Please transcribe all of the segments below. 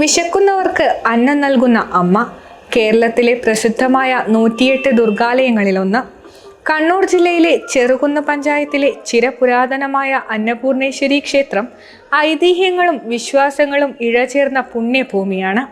വിശക്കുന്നവർക്ക് അന്നം നൽകുന്ന അമ്മ കേരളത്തിലെ പ്രസിദ്ധമായ നൂറ്റിയെട്ട് ദുർഗാലയങ്ങളിലൊന്ന് കണ്ണൂർ ജില്ലയിലെ ചെറുകുന്ന് പഞ്ചായത്തിലെ ചിരപുരാതനമായ അന്നപൂർണേശ്വരി ക്ഷേത്രം ഐതിഹ്യങ്ങളും വിശ്വാസങ്ങളും ഇഴചേർന്ന പുണ്യഭൂമിയാണ്.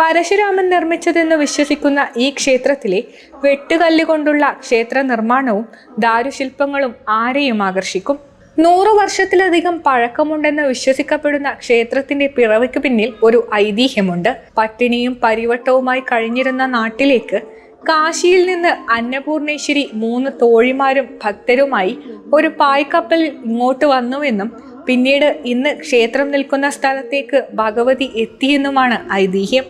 പരശുരാമൻ നിർമ്മിച്ചതെന്ന് വിശ്വസിക്കുന്ന ഈ ക്ഷേത്രത്തിലെ വെട്ടുകല്ലുകൊണ്ടുള്ള ക്ഷേത്ര നിർമ്മാണവും ദാരുശില്പങ്ങളും ആരെയും ആകർഷിക്കും? നൂറു വർഷത്തിലധികം പഴക്കമുണ്ടെന്ന് വിശ്വസിക്കപ്പെടുന്ന ക്ഷേത്രത്തിന്റെ പിറവിക്ക് പിന്നിൽ ഒരു ഐതിഹ്യമുണ്ട്. പട്ടിണിയും പരിവട്ടവുമായി കഴിഞ്ഞിരുന്ന നാട്ടിലേക്ക് കാശിയിൽ നിന്ന് അന്നപൂർണേശ്വരി മൂന്ന് തോഴിമാരും ഭക്തരുമായി ഒരു പായ്ക്കപ്പലിൽ ഇങ്ങോട്ട് വന്നുവെന്നും പിന്നീട് ഇന്ന് ക്ഷേത്രം നിൽക്കുന്ന സ്ഥലത്തേക്ക് ഭഗവതി എത്തിയെന്നുമാണ് ഐതിഹ്യം.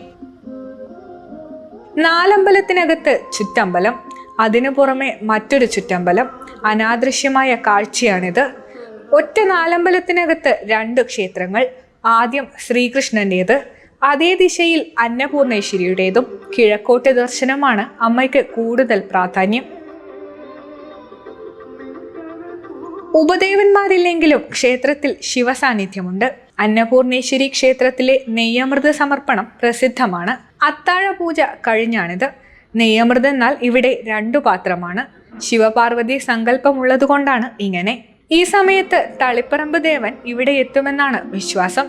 നാലമ്പലത്തിനകത്ത് ചുറ്റമ്പലം അതിനു പുറമെ മറ്റൊരു ചുറ്റമ്പലം അനാദൃശ്യമായ കാഴ്ചയാണിത്. ഒറ്റ നാലമ്പലത്തിനകത്ത് രണ്ട് ക്ഷേത്രങ്ങൾ ആദ്യം ശ്രീകൃഷ്ണന്റേത്. അതേ ദിശയിൽ അന്നപൂർണേശ്വരിയുടേതും കിഴക്കോട്ട് ദർശനമാണ് അമ്മയ്ക്ക് കൂടുതൽ പ്രാധാന്യം. ഉപദേവന്മാരില്ലെങ്കിലും ക്ഷേത്രത്തിൽ ശിവസാന്നിധ്യമുണ്ട്. അന്നപൂർണേശ്വരി ക്ഷേത്രത്തിലെ നെയ്യമൃത സമർപ്പണം പ്രസിദ്ധമാണ്. അത്താഴ പൂജ കഴിഞ്ഞാണിത്. നെയ്യമൃതെന്നാൽ ഇവിടെ രണ്ടു പാത്രമാണ്. ശിവപാർവതി സങ്കല്പമുള്ളതുകൊണ്ടാണ് ഇങ്ങനെ. ഈ സമയത്ത് തളിപ്പറമ്പ് ദേവൻ ഇവിടെ എത്തുമെന്നാണ് വിശ്വാസം.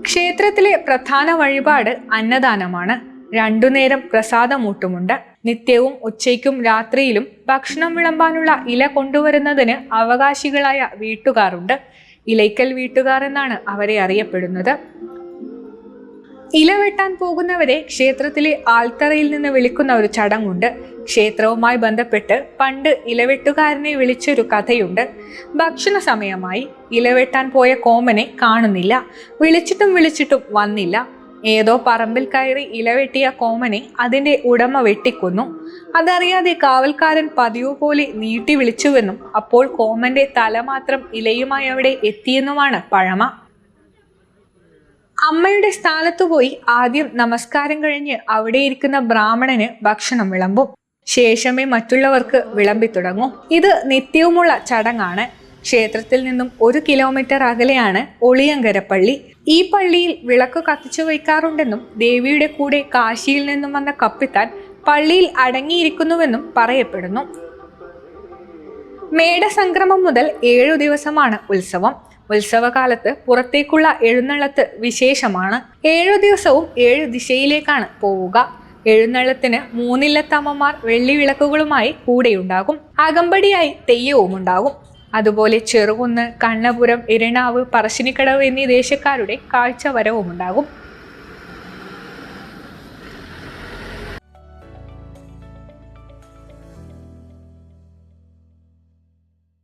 ക്ഷേത്രത്തിലെ പ്രധാന വഴിപാട് അന്നദാനമാണ്. രണ്ടു നേരം പ്രസാദമൂട്ടുമുണ്ട്. നിത്യവും ഉച്ചയ്ക്കും രാത്രിയിലും ഭക്ഷണം വിളമ്പാനുള്ള ഇല കൊണ്ടുവരുന്നതിന് അവകാശികളായ വീട്ടുകാരുണ്ട്. ഇലയ്ക്കൽ വീട്ടുകാർ എന്നാണ് അവരെ അറിയപ്പെടുന്നത്. ഇല വെട്ടാൻ പോകുന്നവരെ ക്ഷേത്രത്തിലെ ആൾത്തറയിൽ നിന്ന് വിളിക്കുന്ന ഒരു ചടങ്ങുണ്ട്. ക്ഷേത്രവുമായി ബന്ധപ്പെട്ട് പണ്ട് ഇലവെട്ടുകാരനെ വിളിച്ചൊരു കഥയുണ്ട്. ഭക്ഷണ സമയമായി ഇലവെട്ടാൻ പോയ കോമനെ കാണുന്നില്ല. വിളിച്ചിട്ടും വിളിച്ചിട്ടും വന്നില്ല. ഏതോ പറമ്പിൽ കയറി ഇലവെട്ടിയ കോമനെ അതിന്റെ ഉടമ വെട്ടിക്കൊന്നു. അതറിയാതെ കാവൽക്കാരൻ പതിവ് പോലെ നീട്ടി വിളിച്ചുവെന്നും അപ്പോൾ കോമന്റെ തല മാത്രം ഇലയുമായി അവിടെ എത്തിയെന്നുമാണ് പഴമ. അമ്മയുടെ സ്ഥാനത്ത് പോയി ആദ്യം നമസ്കാരം കഴിഞ്ഞ് അവിടെ ഇരിക്കുന്ന ബ്രാഹ്മണന് ഭക്ഷണം വിളമ്പും. ശേഷമേ മറ്റുള്ളവർക്ക് വിളമ്പി തുടങ്ങും. ഇത് നിത്യവുമുള്ള ചടങ്ങാണ്. ക്ഷേത്രത്തിൽ നിന്നും ഒരു കിലോമീറ്റർ അകലെയാണ് ഒളിയങ്കര പള്ളി ഈ പള്ളിയിൽ വിളക്ക് കത്തിച്ചു വയ്ക്കാറുണ്ടെന്നും ദേവിയുടെ കൂടെ കാശിയിൽ നിന്നും വന്ന കപ്പിത്താൻ പള്ളിയിൽ അടങ്ങിയിരിക്കുന്നുവെന്നും പറയപ്പെടുന്നു. മേടസംക്രമം മുതൽ ഏഴു ദിവസമാണ് ഉത്സവം. ഉത്സവകാലത്ത് പുറത്തേക്കുള്ള എഴുന്നള്ളത്ത് വിശേഷമാണ്. ഏഴു ദിവസവും ഏഴു ദിശയിലേക്കാണ് പോവുക. എഴുന്നള്ളത്തിന് മൂന്നില്ലത്തമ്മമാർ വെള്ളി വിളക്കുകളുമായി കൂടെയുണ്ടാകും. അകമ്പടിയായി തെയ്യവും ഉണ്ടാകും. അതുപോലെ ചെറുകുന്ന് കണ്ണപുരം ഇരണാവ് പറശ്ശിനിക്കടവ് എന്നീ ദേശക്കാരുടെ കാഴ്ചവരവും ഉണ്ടാകും